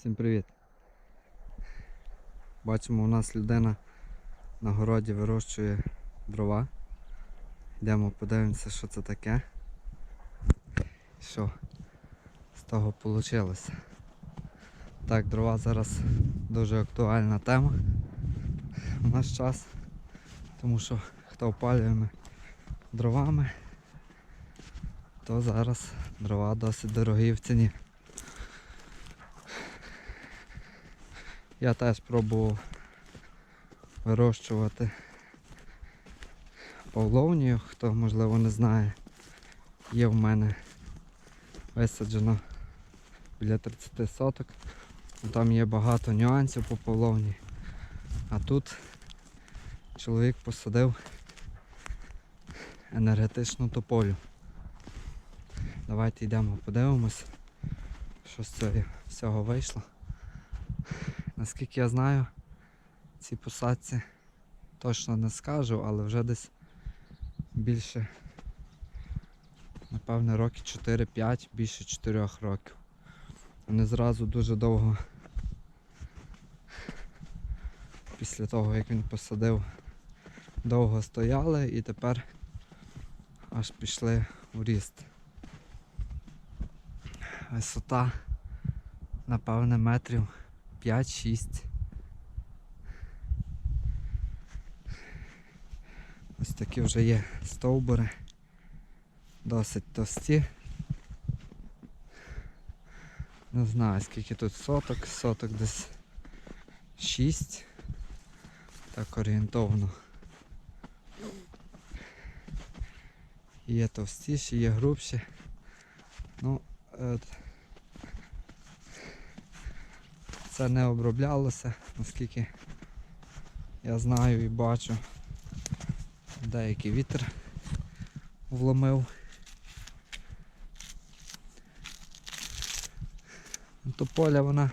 Всім привіт! Бачимо, у нас людина на городі вирощує дрова. Йдемо подивимося, що це таке. Що з того вийшло. Так, дрова зараз дуже актуальна тема в наш час, тому що хто опалює дровами, то зараз дрова досить дорогі в ціні. Я теж пробував вирощувати павловнію, хто можливо не знає. Є в мене висаджено біля 30 соток. Там є багато нюансів по павловні. А тут чоловік посадив енергетичну тополю. Давайте йдемо подивимось, що з цього всього вийшло. Наскільки я знаю, ці посадці точно не скажу, але вже десь більше, напевне, роки 4-5, більше 4 років. Вони зразу дуже довго після того як він посадив, довго стояли і тепер аж пішли у ріст. Висота, напевне, метрів 5-6. Ось такі вже є стовбури. Досить товсті. Не знаю скільки тут соток, соток десь 6. Так орієнтовно. Є товстіші, є грубші. Ну, е, це не оброблялося, наскільки я знаю і бачу. Деякий вітер вломив. Тополя вона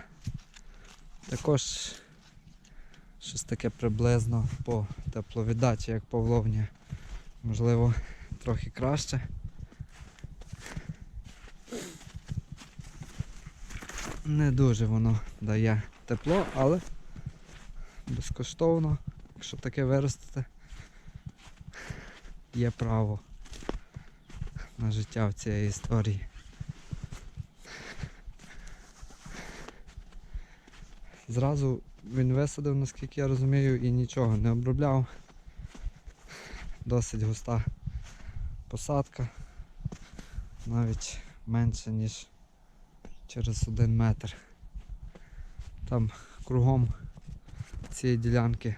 також щось таке приблизно по тепловіддачі, як павловня. Можливо, трохи краще. Не дуже воно дає тепло, але безкоштовно, якщо таке виростити, є право на життя в цій історії. Зразу він висадив, наскільки я розумію, і нічого не обробляв. Досить густа посадка, навіть менше ніж через один метр. Там кругом цієї ділянки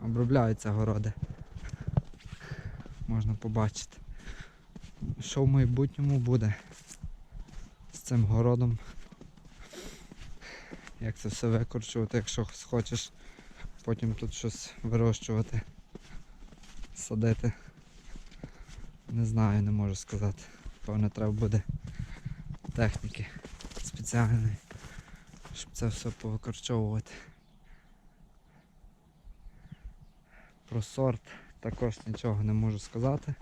обробляються городи. Можна побачити. Що в майбутньому буде з цим городом. Як це все викорчувати, якщо хочеш потім тут щось вирощувати, садити. Не знаю, не можу сказати. Певне треба буде техніки спеціальної, щоб це все повикорчовувати. Про сорт також нічого не можу сказати.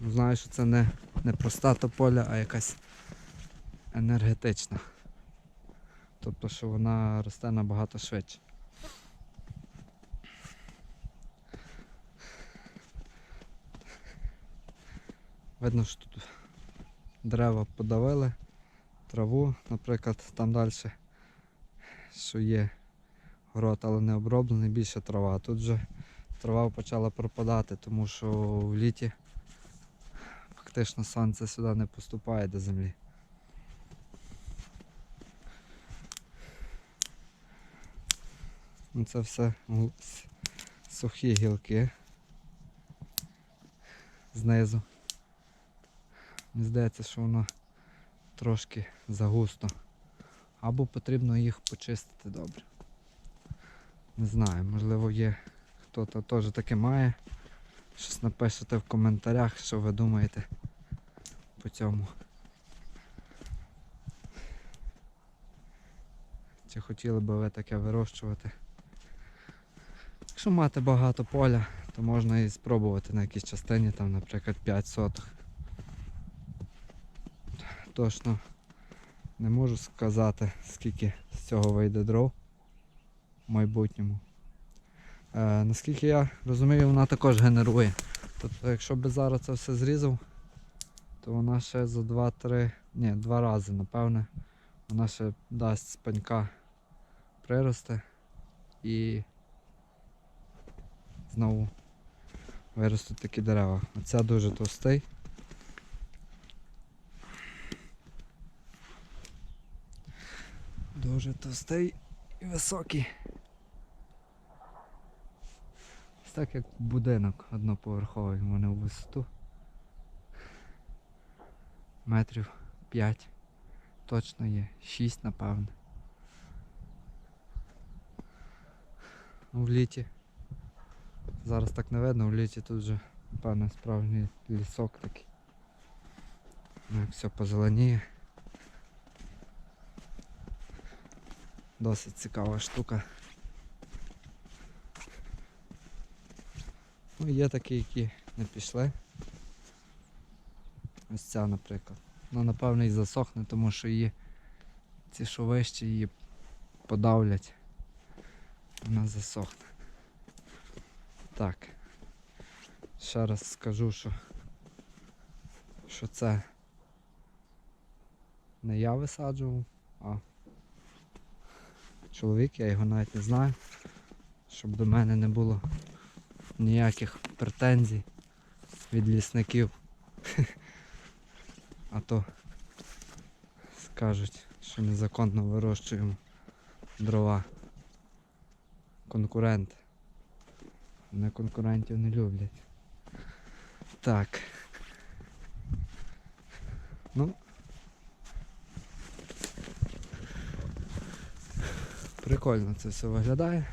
Знаю, що це не, не проста тополя, а якась енергетична. Тобто, що вона росте набагато швидше. Видно, що тут дерева подавили, траву, наприклад, там далі, що є город, але не оброблений, більше трава. Тут вже трава почала пропадати, тому що в літі фактично сонце сюди не поступає до землі. Ну, Це все сухі гілки знизу. Мені здається, що воно трошки загусто. Або потрібно їх почистити добре. Не знаю, можливо є хто-то теж таке має. Щось напишете в коментарях, що ви думаєте по цьому. Чи хотіли би ви таке вирощувати? Якщо мати багато поля, то можна і спробувати на якійсь частині, там, наприклад, 5 соток. Точно Не можу сказати, скільки з цього вийде дров в майбутньому. Е, наскільки я розумію, вона також генерує. Тобто, якщо би зараз це все зрізав, то вона ще за 2-3, ні, два рази, напевне, вона ще дасть з пенька прирости і знову виростуть такі дерева. Оця дуже товстий. Дуже товстий і високий. Ось так як будинок одноповерховий у мене у висоту. Метрів 5. Точно є. 6 напевне. Ну, в літі. Зараз так не видно, в літі тут вже, напевно, справжній лісок такий. Ну, як все позеленіє. Досить цікава штука. Ну, є такі, які не пішли. Ось ця, наприклад. Ну, напевно, і засохне, тому що її ці що вищі її подавлять. Вона засохне. Так. Ще раз скажу, що, що це не я висаджував, а чоловік, я його навіть не знаю, щоб до мене не було ніяких претензій від лісників. А то скажуть, що незаконно вирощуємо дрова. Конкуренти. Вони конкурентів не люблять. Так. Ну. Прикольно це все виглядає.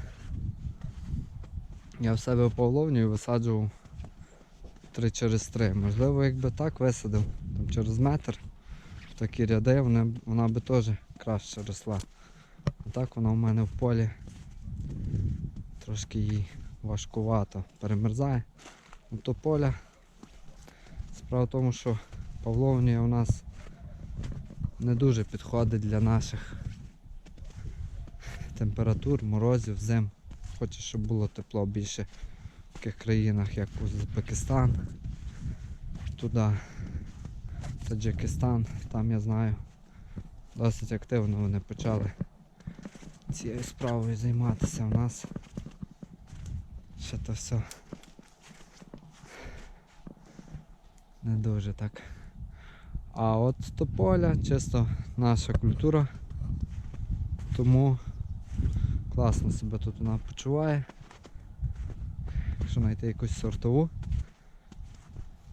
Я в себе в Павловні висаджував 3 через 3. Можливо, якби так висадив, там через метр в такі ряди, вона, вона би теж краще росла. А так вона в мене в полі трошки їй важкувато перемерзає. Ну, то поля. Справа в тому, що Павловнія у нас не дуже підходить для наших температур, морозів, зим. Хоче, щоб було тепло більше в таких країнах, як Узбекистан, туди, Таджикистан, там я знаю, досить активно вони почали цією справою займатися. У нас ще то все не дуже так. А от тополя чисто наша культура, тому класно себе тут вона почуває. Якщо знайти якусь сортову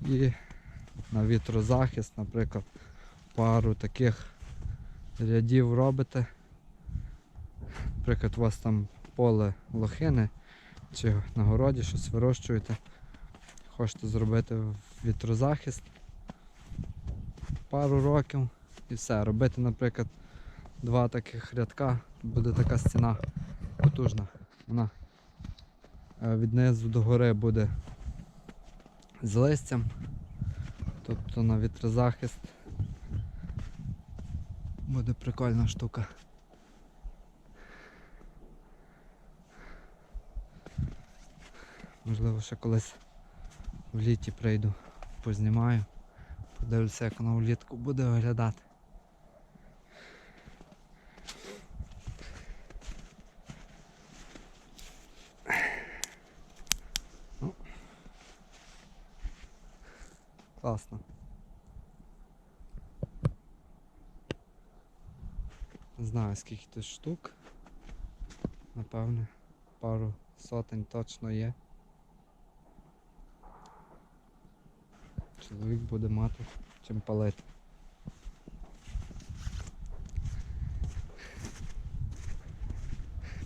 і на вітрозахист, наприклад, пару таких рядів робите. Наприклад, у вас там поле лохини чи на городі щось вирощуєте, хочете зробити вітрозахист пару років і все. Робити, наприклад, два таких рядка, буде така стіна потужна. Вона е, від низу до гори буде з листям, тобто на вітрозахист буде прикольна штука. Можливо, ще колись в літі прийду, познімаю, подивлюся, як воно влітку буде виглядати. Класно. Не знаю скільки тут штук. Напевне, пару сотень точно є. Чоловік буде мати чим палити.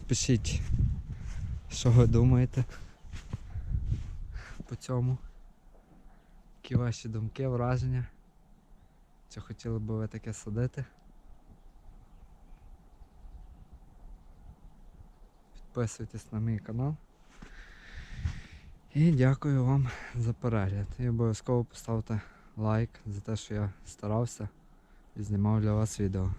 Пишіть, що ви думаєте по цьому. Які ваші думки, враження? Чи хотіли б ви таке садити? Підписуйтесь на мій канал. І дякую вам за перегляд. І обов'язково поставте лайк за те, що я старався, і знімав для вас відео.